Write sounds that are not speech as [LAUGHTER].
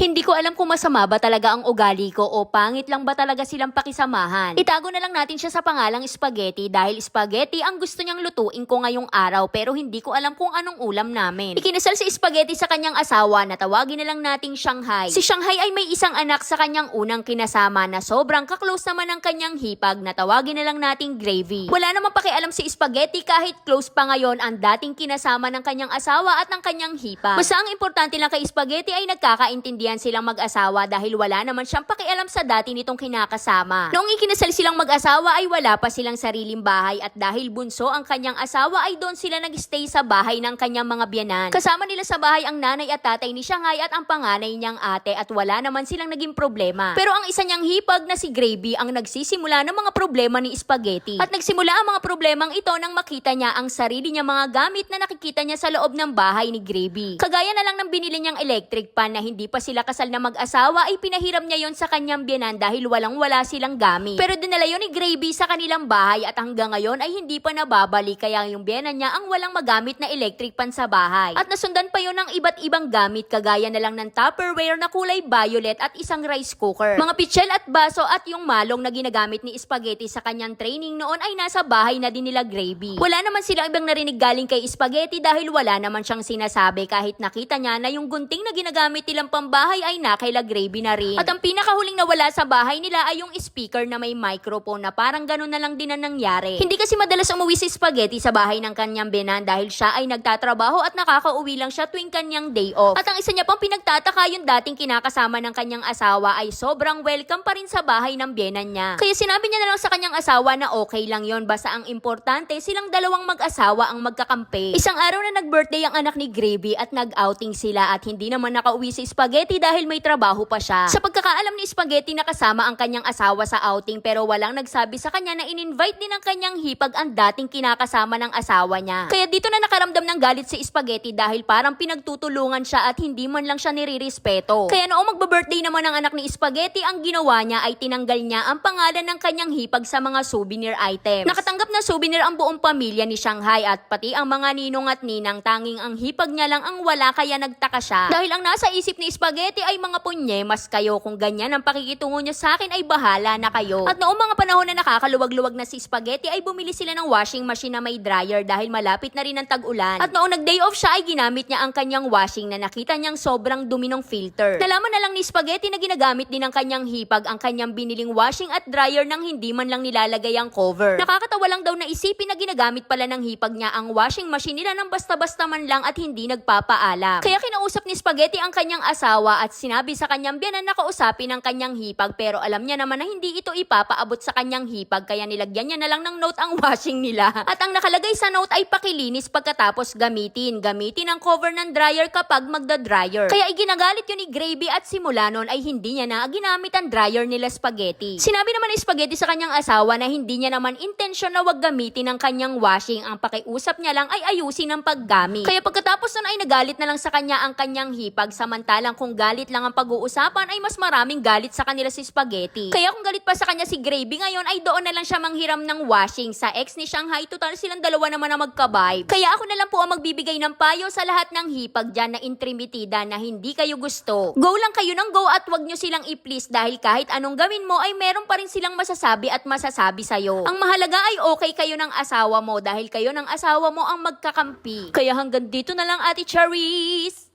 Hindi ko alam kung masama ba talaga ang ugali ko o pangit lang ba talaga silang pakisamahan. Itago na lang natin siya sa pangalang spaghetti dahil spaghetti ang gusto niyang lutuin ko ngayong araw pero hindi ko alam kung anong ulam namin. Ikinasal si spaghetti sa kanyang asawa na tawagin na lang nating Shanghai. Si Shanghai ay may isang anak sa kanyang unang kinasama na sobrang kaklose naman ng kanyang hipag na tawagin na lang nating gravy. Wala namang pakialam si spaghetti kahit close pa ngayon ang dating kinasama ng kanyang asawa at ng kanyang hipag. Basta ang importante lang kay spaghetti ay nagkakaintindihan silang mag-asawa dahil wala naman siyang pakialam sa dati nitong kinakasama. Noong ikinasal silang mag-asawa ay wala pa silang sariling bahay at dahil bunso ang kanyang asawa ay doon sila nag-stay sa bahay ng kanyang mga biyanan. Kasama nila sa bahay ang nanay at tatay ni Shanghai at ang panganay niyang ate at wala naman silang naging problema. Pero ang isa niyang hipag na si Gravy ang nagsisimula ng mga problema ni Spaghetti. At nagsimula ang mga problemang ito nang makita niya ang sarili niya mga gamit na nakikita niya sa loob ng bahay ni Gravy. Kagaya na lang ng binili niyang electric pan na hindi pa sila kasal na mag-asawa ay pinahiram niya yon sa kanyang biyanan dahil walang wala silang gamit. Pero dinala yun ni Gravy sa kanilang bahay at hanggang ngayon ay hindi pa nababalik kaya yung biyanan niya ang walang magamit na electric pan sa bahay. At nasundan pa yun ng iba't ibang gamit kagaya na lang ng Tupperware na kulay violet at isang rice cooker. Mga pitsil at baso at yung malong na ginagamit ni Spaghetti sa kanyang training noon ay nasa bahay na din nila Gravy. Wala naman silang ibang narinig galing kay Spaghetti dahil wala naman siyang sinasabi kahit nakita niya na yung gunting na ginagamit nilang pambahay ay nakaila Gravy na rin. At ang pinakahuling nawala sa bahay nila ay yung speaker na may microphone na parang ganun na lang din ang nangyari. Hindi kasi madalas umuwi si Spaghetti sa bahay ng kanyang binan dahil siya ay nagtatrabaho at nakakauwi lang siya tuwing kanyang day off. At ang isa niya pang pinagtataka yung dating kinakasama ng kanyang asawa ay sobrang welcome pa rin sa bahay ng biyenan niya. Kaya sinabi niya na lang sa kanyang asawa na okay lang yon basta ang importante silang dalawang mag-asawa ang magkakampi. Isang araw na nag-birthday ang anak ni Gravy at nag-outing sila at hindi naman nakauwi si Spaghetti dahil may trabaho pa siya. Sa pagkakaalam ni Spaghetti na kasama ang kanyang asawa sa outing pero walang nagsabi sa kanya na in-invite din ng kanyang hipag ang dating kinakasama ng asawa niya. Kaya dito na nakaramdam ng galit si Spaghetti dahil parang pinagtutulungan siya at hindi man lang siya nirirespeto. Kaya noong magba-birthday naman ng anak ni Spaghetti, ang ginawa niya ay tinanggal niya ang pangalan ng kanyang hipag sa mga souvenir items. Nakatanggap na souvenir ang buong pamilya ni Shanghai at pati ang mga ninong at ninang tanging ang hipag niya lang ang wala kaya nagtaka siya. Dahil ang nasa isip ni Spaghetti ay mga punyemas kayo kung ganyan ang pakikitungo niya sa akin ay bahala na kayo. At noong mga panahon na nakakaluwag-luwag na si Spaghetti ay bumili sila ng washing machine na may dryer dahil malapit na rin ang tag-ulan. At noong nag-day off siya ay ginamit niya ang kanyang washing na nakita niyang sobrang dumi ng filter. Nalaman na lang ni Spaghetti na ginagamit din ng kanyang hipag ang kanyang biniling washing at dryer nang hindi man lang nilalagay ang cover. Nakakatawa lang daw na isipin na ginagamit pala ng hipag niya ang washing machine nila nang basta-basta man lang at hindi nagpapaalam. Kaya kinausap ni Spaghetti ang kanyang asawa at sinabi sa kanyang biyanan na kausapin ang kanyang hipag pero alam niya naman na hindi ito ipapaabot sa kanyang hipag kaya nilagyan niya na lang ng note ang [LAUGHS] washing nila. At ang nakalagay sa note ay pakilinis pagkatapos gamitin. Gamitin ang cover ng dryer kapag magda-dryer. Kaya iginagalit yun ni Gravy at simula nun ay hindi niya na ginamit ang dryer nila Spaghetti. Sinabi naman ni Spaghetti sa kanyang asawa na hindi niya naman intensyon na wag gamitin ang kanyang washing. Ang pakiusap niya lang ay ayusin ang paggamit. Kaya pagkatapos nun ay nagalit na lang sa kanya ang kanyang hipag samantalang kung galit lang ang pag-uusapan ay mas maraming galit sa kanila si Spaghetti. Kaya kung galit pa sa kanya si Gravy ngayon ay doon na lang siya manghiram ng washing sa ex ni Shanghai. Total silang dalawa naman na magka-vibe. Kaya ako na lang po ang magbibigay ng payo sa lahat ng hipag dyan na intrimitida na hindi kayo gusto. Go lang kayo ng go at wag nyo silang i-please dahil kahit anong gawin mo ay meron pa rin silang masasabi at masasabi sa'yo. Ang mahalaga ay okay kayo ng asawa mo dahil kayo ng asawa mo ang magkakampi. Kaya hanggang dito na lang Ate Charis!